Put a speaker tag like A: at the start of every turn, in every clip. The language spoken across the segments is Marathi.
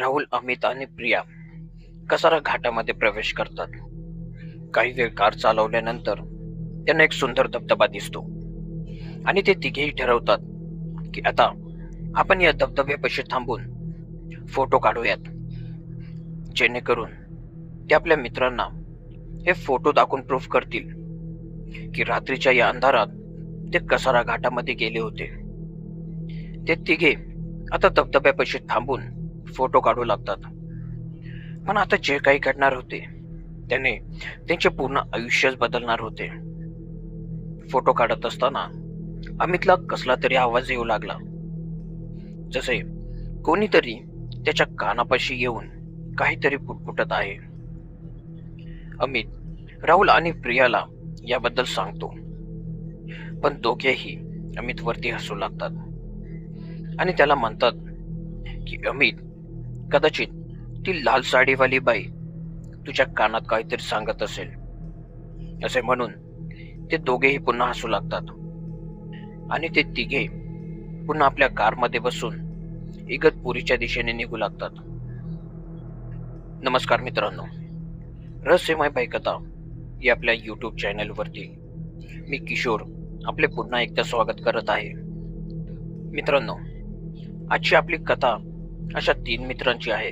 A: राहुल अमित आणि प्रिया कसारा घाटामध्ये प्रवेश करतात. काही वेळ कार चालवल्यानंतर त्यांना एक सुंदर धबधबा दिसतो. आणि ते तिघेही ठरवतात की आता आपण या धबधब्यापाशी थांबून फोटो काढूयात. जेणेकरून ते आपल्या मित्रांना हे फोटो दाखवून प्रूफ करतील की रात्रीच्या या अंधारात ते कसारा घाटामध्ये गेले होते. ते तिघे आता धबधब्यापाशी थांबून फोटो काढू लागतात. पण आता जे काही घडणार होते त्याने त्यांचे पूर्ण आयुष्यच बदलणार होते. फोटो काढत असताना अमितला कसला तरी आवाज येऊ लागला. जसे कोणीतरी त्याच्या कानापाशी येऊन काहीतरी पुटपुटत आहे. अमित राहुल आणि प्रियाला याबद्दल सांगतो. पण दोघेही अमित वरती हसू लागतात. आणि त्याला म्हणतात की अमित कदाचित ती लाल साडीवाली बाई तुझ्या कानात काहीतरी सांगत असेल. असे म्हणून ते दोघेही पुन्हा हसू लागतात. आणि ते तिघे पुन्हा आपल्या कारमध्ये बसून इगतपुरीच्या दिशेने निघू लागतात. नमस्कार मित्रांनो. रहस्यमय बाईकथा या आपल्या यूट्यूब चॅनलवरती मी किशोर आपले पुन्हा एकदा स्वागत करत आहे. मित्रांनो आजची आपली कथा अशा तीन मित्रांची आहे.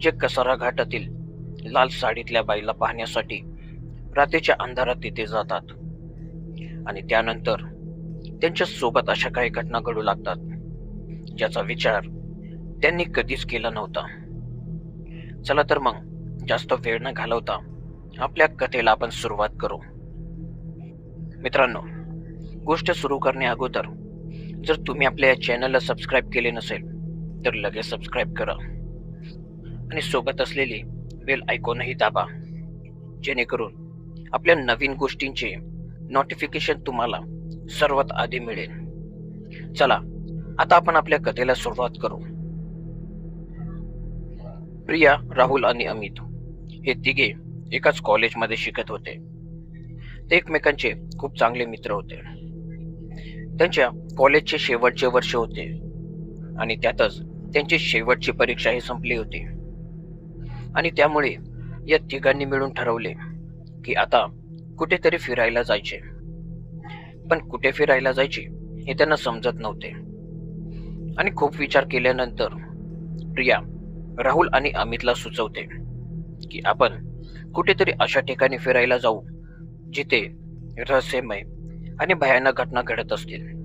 A: जे कसारा घाटातील लाल साडीतल्या बाईला पाहण्यासाठी रात्रीच्या अंधारात तिथे जातात. आणि त्यानंतर त्यांच्यासोबत अशा काही घटना घडू लागतात ज्याचा विचार त्यांनी कधीच केला नव्हता. चला तर मग जास्त वेळ न घालवता आपल्या कथेला आपण सुरुवात करू. मित्रांनो गोष्ट सुरू करण्या अगोदर जर तुम्ही आपल्या या चॅनलला सबस्क्राईब केले नसेल तर लगेच सबस्क्राईब करा. आणि सोबत असलेली बेल आयकॉनही दाबा. जेणेकरून आपल्या नवीन गोष्टींचे नोटिफिकेशन तुम्हाला सर्वात आधी मिळेल. चला आता आपण आपल्या कथेला सुरुवात करू. प्रिया राहुल आणि अमित हे तिघे एकाच कॉलेजमध्ये शिकत होते. ते एकमेकांचे खूप चांगले मित्र होते. त्यांच्या कॉलेजचे शेवटचे वर्ष होते. आणि त्यातच त्यांची शेवटची परीक्षाही संपली होती. आणि त्यामुळे या तिघांनी मिळून ठरवले की आता कुठेतरी फिरायला जायचे. पण कुठे फिरायला जायचे हे त्यांना समजत नव्हते. आणि खूप विचार केल्यानंतर प्रिया राहुल आणि अमितला सुचवते की आपण कुठेतरी अशा ठिकाणी फिरायला जाऊ जिथे रहस्यमय आणि भयानक घटना घडत असतील.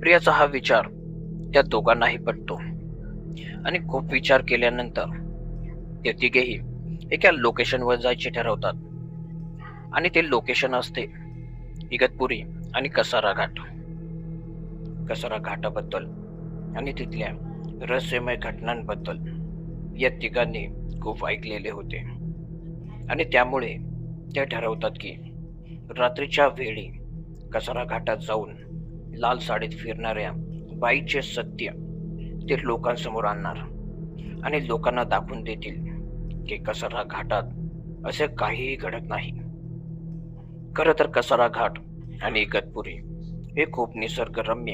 A: प्रियाचा हा विचार त्या दोघांनाही पटतो. आणि खूप विचार केल्यानंतर ते तिघेही एका लोकेशनवर जायचे ठरवतात. आणि ते लोकेशन असते इगतपुरी आणि कसारा घाट. कसारा घाटाबद्दल आणि तिथल्या रहस्यमय घटनांबद्दल या तिघांनी खूप ऐकलेले होते. आणि त्यामुळे ते ठरवतात की रात्रीच्या वेळी कसारा घाटात जाऊन लाल साडीत फिरणाऱ्या बाईचे सत्य ते लोकांसमोर आणणार. आणि लोकांना दाखवून देतील की कसारा घाटात असे काहीही घडत नाही. खरं तर कसारा घाट आणि इगतपुरी हे खूप निसर्गरम्य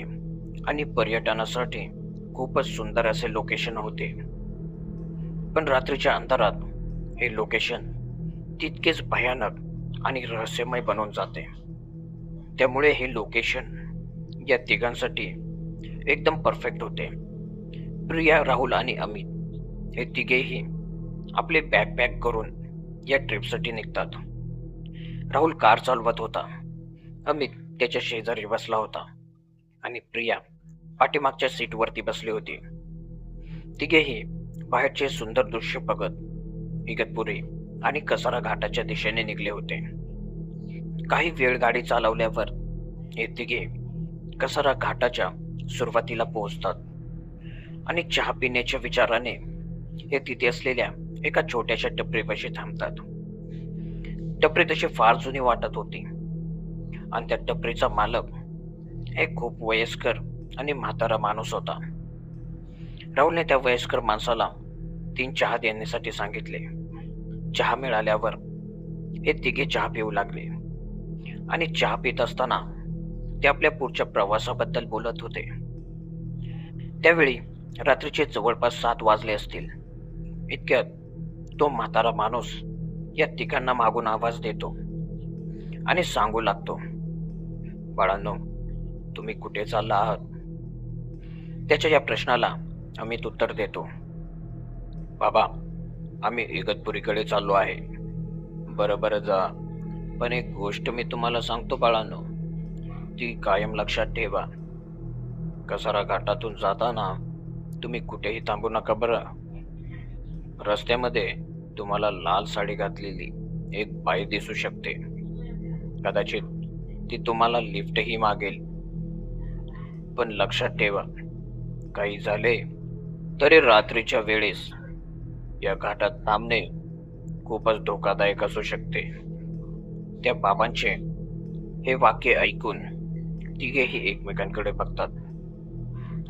A: आणि पर्यटनासाठी खूपच सुंदर असे लोकेशन होते. पण रात्रीच्या अंधारात हे लोकेशन तितकेच भयानक आणि रहस्यमय बनून जाते. त्यामुळे हे लोकेशन या तिघांसाठी एकदम परफेक्ट होते. प्रिया राहुल आणि अमित हे तिघेही आपले बॅग पॅक करून या ट्रिपसाठी निघतात. राहुल कार चालवत होता. अमित त्याच्या शेजारी बसला होता आणि प्रिया पाठीमागच्या सीटवरती बसली होती. तिघेही बाहेरचे सुंदर दृश्य बघत इगतपुरी आणि कसारा घाटाच्या दिशेने निघले होते. काही वेळ गाडी चालवल्यावर हे तिघे कसारा घाटाच्या सुरुवातीला पोहोचतात. आणि चहा पिण्याच्या विचाराने हे तिथे असलेल्या एका छोट्याशा टपरीपाशी थांबतात. टपरी तशी फार जुनी वाटत होती. आणि त्या टपरीचा मालक एक खूप वयस्कर आणि म्हातारा माणूस होता. राहुलने त्या वयस्कर माणसाला तीन चहा देण्यासाठी सांगितले. चहा मिळाल्यावर हे तिघे चहा पिऊ लागले. आणि चहा पित असताना ते आपल्या पुढच्या प्रवासाबद्दल बोलत होते. त्यावेळी रात्रीचे जवळपास सात वाजले असतील. इतक्यात तो म्हातारा माणूस या तिघांना मागून आवाज देतो आणि सांगू लागतो बाळांनो तुम्ही कुठे चालला आहात? त्याच्या या प्रश्नाला अमित उत्तर देतो बाबा आम्ही इगतपुरीकडे चाललो आहे. बरं बरं जा. पण एक गोष्ट मी तुम्हाला सांगतो बाळांनो ती कायम लक्षात ठेवा. कसारा घाटातून जाताना तुम्ही कुठेही थांबू नका बरं. रस्त्यामध्ये तुम्हाला लाल साडी घातलेली एक बाई दिसू शकते. कदाचित ती तुम्हाला लिफ्टही मागेल. पण लक्षात ठेवा काही झाले तरी रात्रीच्या वेळेस या घाटात थांबणे खूपच धोकादायक असू शकते. त्या बाबांचे हे वाक्य ऐकून तिघेही एकमेकांकडे बघतात.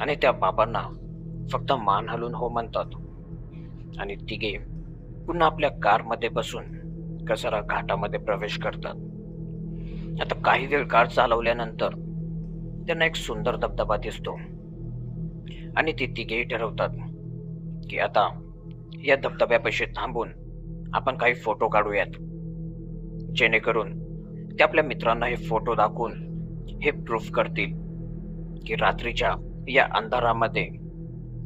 A: आणि त्या बाबांना फक्त मान हलून हो म्हणतात. आणि तिघे पुन्हा आपल्या कारमध्ये बसून कसारा घाटामध्ये प्रवेश करतात. आता काही वेळ कार चालवल्यानंतर त्यांना एक सुंदर धबधबा दिसतो. आणि ती तिघेही ठरवतात की आता या धबधब्यापाशी थांबून आपण काही फोटो काढूयात. जेणेकरून ते आपल्या मित्रांना हे फोटो दाखवून हे प्रूफ करतील की रात्रीच्या या अंधारामध्ये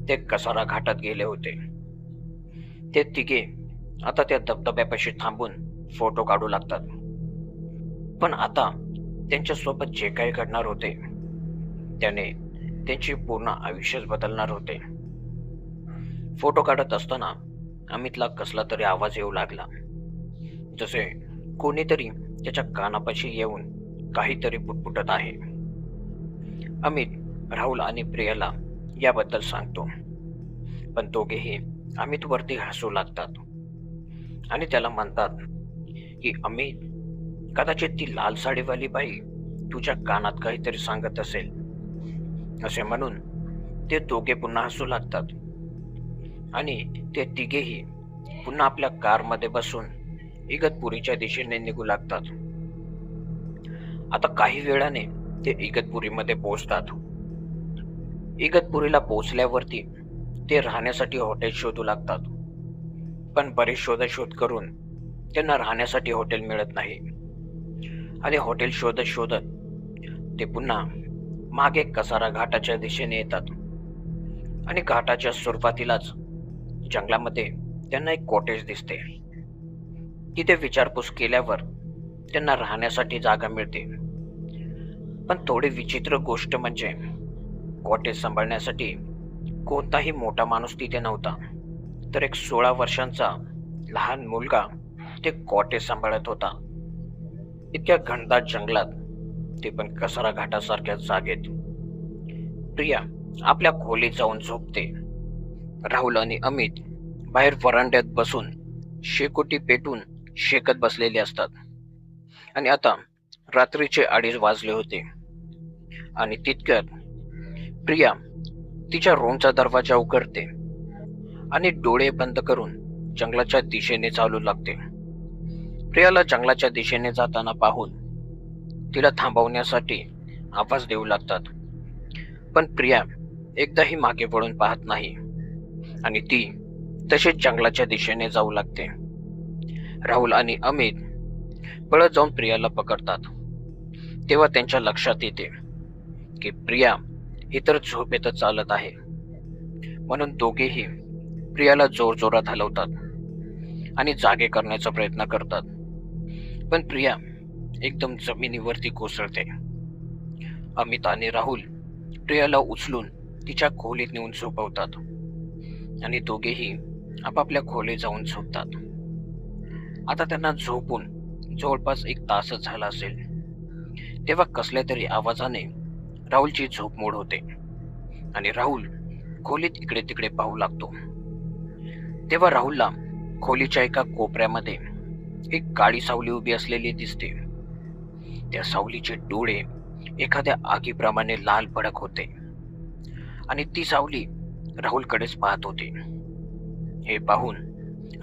A: ते कसारा घाटात गेले होते. ते तिघे आता त्या धबधब्यापाशी थांबून फोटो काढू लागतात. पण आता त्यांच्यासोबत जे काही घडणार होते त्याने त्यांचे पूर्ण आयुष्यच बदलणार होते. फोटो काढत असताना अमितला कसला तरी आवाज येऊ लागला. जसे कोणीतरी त्याच्या कानापाशी येऊन काहीतरी पुटपुटत आहे. अमित राहुल आणि प्रियाला याबद्दल सांगतो. पण दोघेही अमित वरती हसू लागतात. आणि त्याला म्हणतात की अमित कदाचित ती लाल साडीवाली बाई तुझ्या कानात काहीतरी सांगत असेल. असे म्हणून ते दोघे पुन्हा हसू लागतात. आणि ते तिघेही पुन्हा आपल्या कारमध्ये बसून इगतपुरीच्या दिशेने निघू लागतात. आता काही वेळाने ते इगतपुरीमध्ये पोहोचतात. इगतपुरीला पोहोचल्यावरती ते राहण्यासाठी हॉटेल शोधू लागतात. पण बरेच शोधाशोध करून त्यांना राहण्यासाठी हॉटेल मिळत नाही. आणि हॉटेल शोधत शोधत ते पुन्हा मागे कसारा घाटाच्या दिशेने येतात. आणि घाटाच्या सुरुवातीलाच जंगलामध्ये त्यांना एक कॉटेज दिसते. तिथे विचारपूस केल्यावर त्यांना राहण्यासाठी जागा मिळते. पण थोडी विचित्र गोष्ट म्हणजे कॉटेज सांभाळण्यासाठी कोणताही मोठा माणूस तिथे नव्हता. तर एक सोळा वर्षांचा लहान मुलगा ते कॉटेज सांभाळत होता. इतक्या घनदाट जंगलात ते पण कसारा घाटासारख्या जागेत. प्रिया आपल्या खोलीत जाऊन झोपते. राहुल आणि अमित बाहेर वरांड्यात बसून शेकोटी पेटून शेकत बसलेले असतात. आणि आता रात्रीचे अडीच वाजले होते. आणि तितक्यात प्रिया तिच्या रूमचा दरवाजा उघडते आणि डोळे बंद करून जंगलाच्या दिशेने चालू लागते. प्रियाला जंगलाच्या दिशेने जाताना पाहून तिला थांबवण्यासाठी आवाज देऊ लागतात. पण प्रिया एकदाही मागे वळून पाहत नाही आणि ती तशीच जंगलाच्या दिशेने जाऊ लागते. राहुल आणि अमित पळत जाऊन प्रियाला पकडतात. तेव्हा त्यांच्या लक्षात येते की प्रिया इतर तर झोपेतच चालत आहे. म्हणून दोघेही प्रियाला जोरजोरात हलवतात आणि जागे करण्याचा प्रयत्न करतात. पण प्रिया एकदम जमिनीवरती कोसळते. अमित आणि राहुल प्रियाला उचलून तिच्या खोलीत नेऊन झोपवतात आणि दोघेही आपापल्या खोलीत जाऊन झोपतात. आता त्यांना झोपून जवळपास एक तासच झाला असेल. तेव्हा कसल्या तरी आवाजाने राहुलची झोप मोड होते. आणि राहुल खोलीत इकडे तिकडे पाहू लागतो. तेव्हा राहुलला खोलीच्या एका कोपऱ्यामध्ये एक काळी सावली उभी असलेली दिसते. त्या सावलीचे डोळे एखाद्या आगीप्रमाणे लाल भडक होते. आणि ती सावली राहुलकडेच पाहत होती. हे पाहून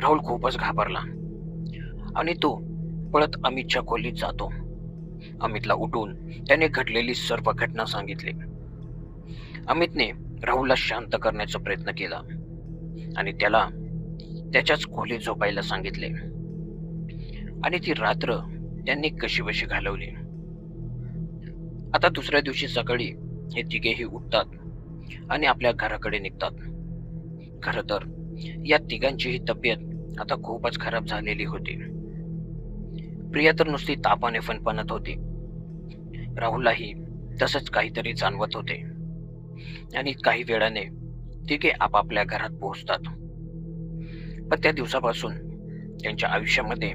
A: राहुल खूपच घाबरला. आणि तो पळत अमितच्या खोलीत जातो. अमितला उठून त्याने घडलेली सर्व घटना सांगितली. अमितने राहुलला शांत करण्याचा प्रयत्न केला आणि त्याला त्याच्याच खोलीत झोपायला सांगितले. आणि ती रात्र त्यांनी कशी बशी घालवली. आता दुसऱ्या दिवशी सकाळी हे तिघेही उठतात आणि आपल्या घराकडे निघतात. खर तर या तिघांचीही तब्येत आता खूपच खराब झालेली होती. प्रिया तर नुसती तापाने फणफणत होती. राहुललाही तसंच काहीतरी जाणवत होते. आणि काही वेळाने तिघे आपापल्या घरात पोहोचतात. पण त्या दिवसापासून त्यांच्या आयुष्यामध्ये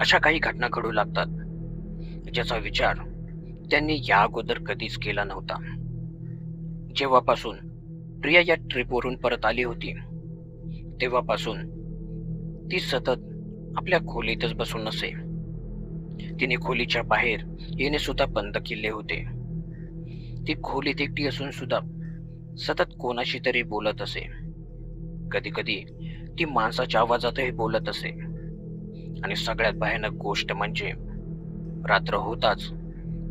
A: अशा काही घटना घडू लागतात ज्याचा विचार त्यांनी या अगोदर कधीच केला नव्हता. जेव्हापासून प्रिया या ट्रिपवरून परत आली होती तेव्हापासून ती सतत आपल्या खोलीतच बसून नसे. तिने खोलीच्या बाहेर येणे सुद्धा बंद केले होते. ती खोलीत एकटी असून सुद्धा सतत कोणाशी तरी बोलत असे. कधी कधी ती माणसाच्या आवाजातही बोलत असे. आणि सगळ्यात भयानक गोष्ट म्हणजे रात्र होताच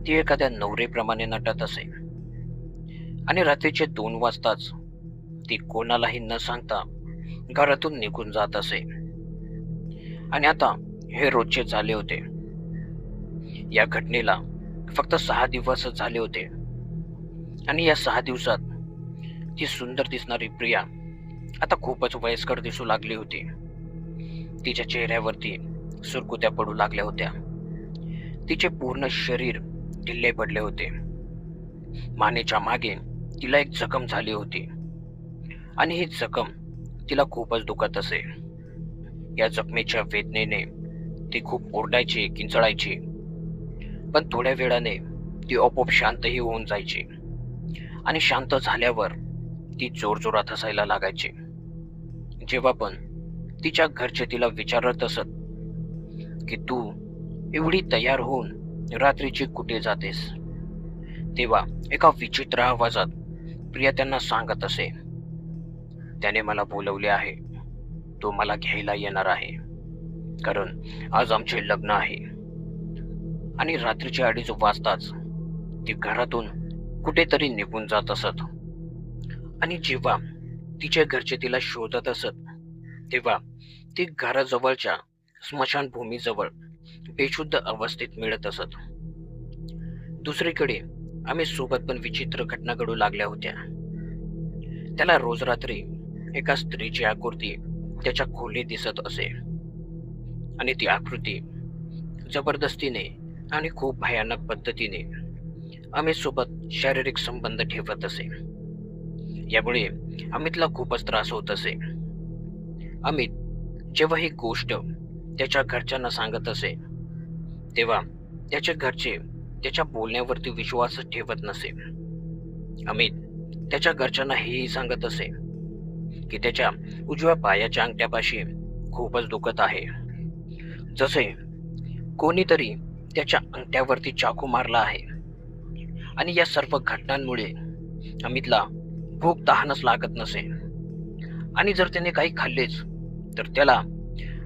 A: ती एखाद्या नवरेप्रमाणे नटत असे. आणि रात्रीचे दोन वाजताच ती कोणालाही न सांगता घरातून निघून जात असे. आणि आता हे रोजचे झाले होते. या घटनेला फक्त सहा दिवस झाले होते. आणि या सहा दिवसात ती सुंदर दिसणारी प्रिया आता खूपच वयस्कर दिसू लागली होती. तिच्या चेहऱ्यावरती सुरकुत्या पडू लागल्या होत्या. तिचे पूर्ण शरीर ढिल्ले पडले होते. मानेच्या मागे तिला एक जखम झाली होती. आणि ही जखम तिला खूपच दुखत असे. या जखमेच्या वेदनेने ती खूप ओरडायची किंचळायची. पण थोड्या वेळाने ती आपोआप शांतही होऊन जायची. आणि शांत झाल्यावर ती जोरजोरात हसायला लागायची. जेव्हा पण तिच्या घरचे तिला विचारत असत की तू एवढी तयार होऊन रात्रीची कुठे जातेस? तेव्हा एका विचित्र आवाजात प्रिया त्यांना सांगत असे. त्याने मला बोलवले आहे. तो मला घ्यायला येणार आहे. कारण आज आमचे लग्न आहे. आणि रात्रीचे अडीच वाजताच ती घरातून कुठेतरी निघून जात असत. आणि जेव्हा तिच्या घरचे तिला शोधत असत तेव्हा ती घराजवळच्या स्मशानभूमीजवळ बेशुद्ध अवस्थेत मिळत असत. दुसरीकडे आम्ही सोबत पण विचित्र घटना घडू लागल्या होत्या. त्याला रोज रात्री एका स्त्रीची आकृती त्याच्या खोलीत दिसत असे. आणि ती आकृती जबरदस्तीने आणि खूप भयानक पद्धतीने अमित सोबत शारीरिक संबंध ठेवत असे. यामुळे अमितला खूपच त्रास होत असे. अमित जेव्हा ही गोष्ट त्याच्या घरच्यांना सांगत असे तेव्हा त्याच्या घरचे त्याच्या बोलण्यावरती विश्वास ठेवत नसे. अमित त्याच्या घरच्यांना हेही सांगत असे की त्याच्या उजव्या पायाच्या अंगठ्यापाशी खूपच दुखत आहे. जसे कोणीतरी त्याच्या अंगठ्यावरती चाकू मारला आहे. आणि या सर्व घटनांमुळे अमितला भूक तहानच लागत नसे. आणि जर त्याने काही खाल्लेच तर त्याला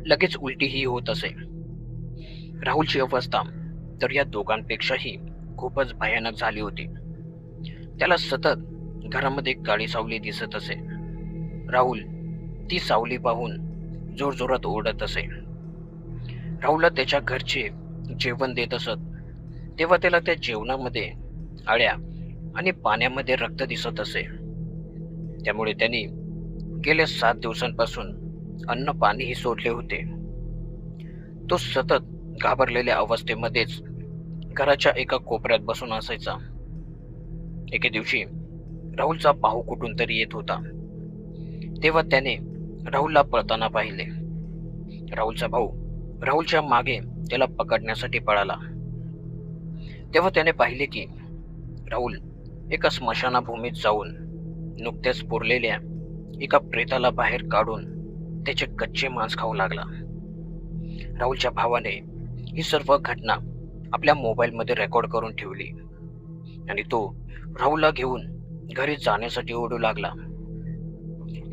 A: लगेच उलटीही होत असे. राहुलची अवस्था तर या दोघांपेक्षाही खूपच भयानक झाली होती. त्याला सतत घरामध्ये एक काळी सावली दिसत असे. राहुल ती सावली पाहून जोरजोरात ओरडत असे. राहुलला त्याच्या घरचे जेवण देत असत. तेव्हा त्याला त्या जेवणामध्ये आळ्या आणि पाण्यामध्ये रक्त दिसत असे. त्यामुळे त्यांनी गेल्या सात दिवसांपासून अन्न पाणीही सोडले होते. तो सतत घाबरलेल्या अवस्थेमध्येच घराच्या एका कोपऱ्यात बसून असायचा. एके दिवशी राहुलचा भाऊ कुठून तरी येत होता. तेव्हा त्याने राहुलला पळताना पाहिले. राहुलचा भाऊ राहुलच्या मागे त्याला पकडण्यासाठी पळाला. तेव्हा त्याने पाहिले की राहुल एका स्मशानाभूमीत जाऊन नुकत्याच पुरलेल्या एका प्रेताला बाहेर काढून त्याचे कच्चे मांस खाऊ लागला. राहुलच्या भावाने ही सर्व घटना आपल्या मोबाईलमध्ये रेकॉर्ड करून ठेवली आणि तो राहुलला घेऊन घरी जाण्यासाठी ओढू लागला.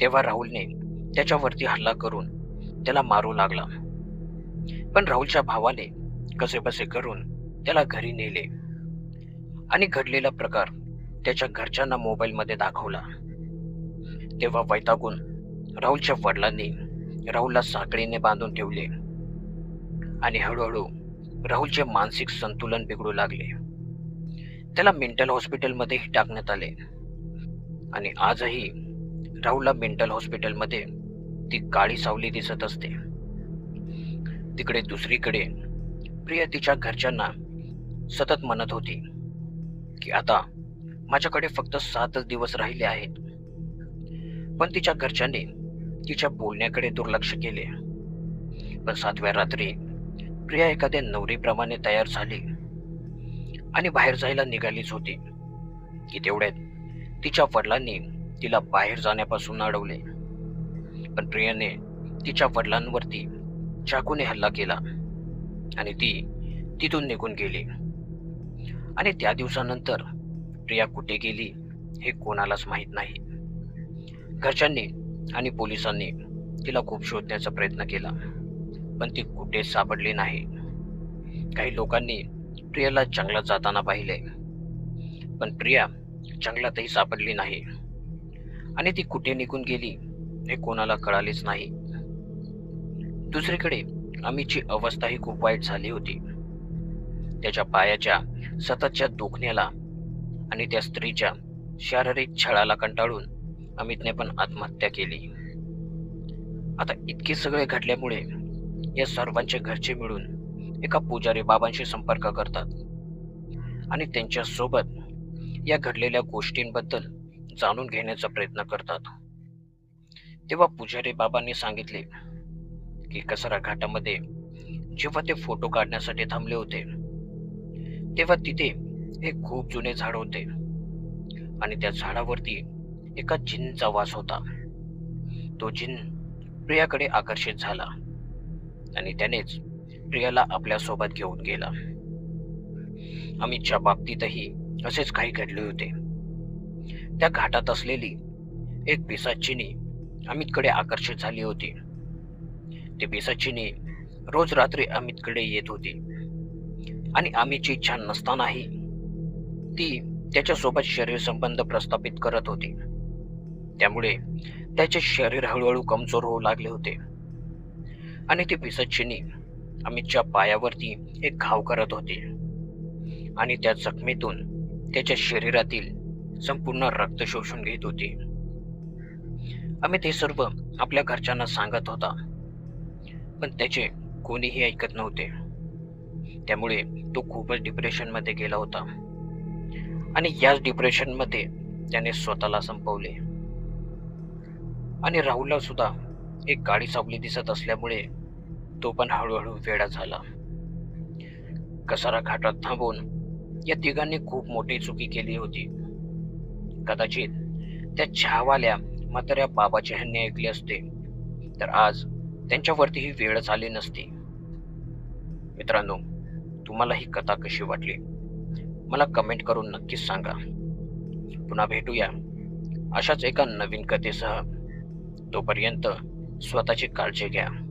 A: तेव्हा राहुलने त्याच्यावरती हल्ला करून त्याला मारू लागला. पण राहुलच्या भावाने कसेबसे करून त्याला घरी नेले. आणि घडलेला प्रकार त्याच्या घरच्यांना मोबाईलमध्ये दाखवला. तेव्हा वैतागून राहुलच्या वडिलांनी राहुलला साखळीने बांधून ठेवले. आणि हळूहळू राहुलचे मानसिक संतुलन बिघडू लागले. त्याला मेंटल हॉस्पिटलमध्येही टाकण्यात आले. आणि आजही राहुलला मेंटल हॉस्पिटलमध्ये ती काळी सावली दिसत असते. तिकडे दुसरीकडे प्रिया तिच्या घरच्यांना सतत म्हणत होती की आता माझ्याकडे फक्त सातच दिवस राहिले आहेत. पण तिच्या घरच्यांनी तिच्या बोलण्याकडे दुर्लक्ष केले. पण सातव्या रात्री प्रिया एखाद्या नवरीप्रमाणे तयार झाली आणि बाहेर जायला निघालीच होती. की तेवढ्यात तिच्या वडिलांनी तिला बाहेर जाण्यापासून अडवले. पण प्रियाने तिच्या वडिलांवरती चाकूने हल्ला केला. आणि ती तिथून निघून गेली. आणि त्या दिवसानंतर प्रिया कुठे गेली हे कोणालाच माहीत नाही. घरच्यांनी आणि पोलिसांनी तिला खूप शोधण्याचा प्रयत्न केला. पण ती कुठेच सापडली नाही. काही लोकांनी प्रियाला जंगलात जाताना पाहिले. पण प्रिया जंगलातही सापडली नाही. आणि ती कुठे निघून गेली हे कोणाला कळालेच नाही. दुसरीकडे अमितची अवस्थाही खूप वाईट झाली होती. त्याच्या पायाच्या सततच्या दुखण्याला आणि त्या स्त्रीच्या शारीरिक छळाला कंटाळून अमितने पण आत्महत्या केली. आता इतके सगळे घडल्यामुळे या सर्वांचे घरचे मिळून एका पुजारी बाबांशी संपर्क करतात. आणि त्यांच्यासोबत या घडलेल्या गोष्टींबद्दल जाणून घेण्याचा प्रयत्न करतात. तेव्हा पुजारी बाबांनी सांगितले की कसरा घाटामध्ये जेव्हा ते फोटो काढण्यासाठी थांबले होते तेव्हा तिथे एक खूप जुने झाड होते. आणि त्या झाडावरती एका जिनचा वास होता. तो जिन प्रियाकडे आकर्षित झाला आणि त्यानेच प्रियाला आपल्यासोबत घेऊन गेला. अमितच्या बाबतीतही असेच काही घडले होते. त्या घाटात असलेली एक पिसाचिनी अमितकडे आकर्षित झाली होती. ती पिसाचिनी रोज रात्री अमितकडे येत होती. आणि अमितची इच्छा नसतानाही ती त्याच्यासोबत शरीर संबंध प्रस्थापित करत होती. त्यामुळे त्याचे शरीर हळूहळू कमजोर होऊ लागले होते. आणि ती पिसच्चिनी अमितच्या पायावरती एक घाव करत होती. आणि त्या जखमेतून त्याच्या शरीरातील संपूर्ण रक्त शोषून घेत होती. अमित हे सर्व आपल्या घरच्यांना सांगत होता. पण त्याचे कोणीही ऐकत नव्हते. त्यामुळे तो खूपच डिप्रेशनमध्ये गेला होता. आणि याच डिप्रेशनमध्ये त्याने स्वतःला संपवले. आणि राहुलला सुद्धा एक गाडी सावली दिसत असल्यामुळे तो पण हळूहळू वेडा झाला. कसारा घाटात थांबून या तिघांनी खूप मोठी चुकी केली होती. कदाचित त्या चहावाल्या म्हाताऱ्या बाबाचे ह्यांनी ऐकले असते. तर आज त्यांच्यावरतीही वेळच आली नसती. मित्रांनो तुम्हाला ही कथा कशी वाटली? मला कमेंट करून नक्कीच सांगा. पुन्हा भेटूया अशाच एका नवीन कथेसह. तोपर्यंत स्वतःची काळजी घ्या.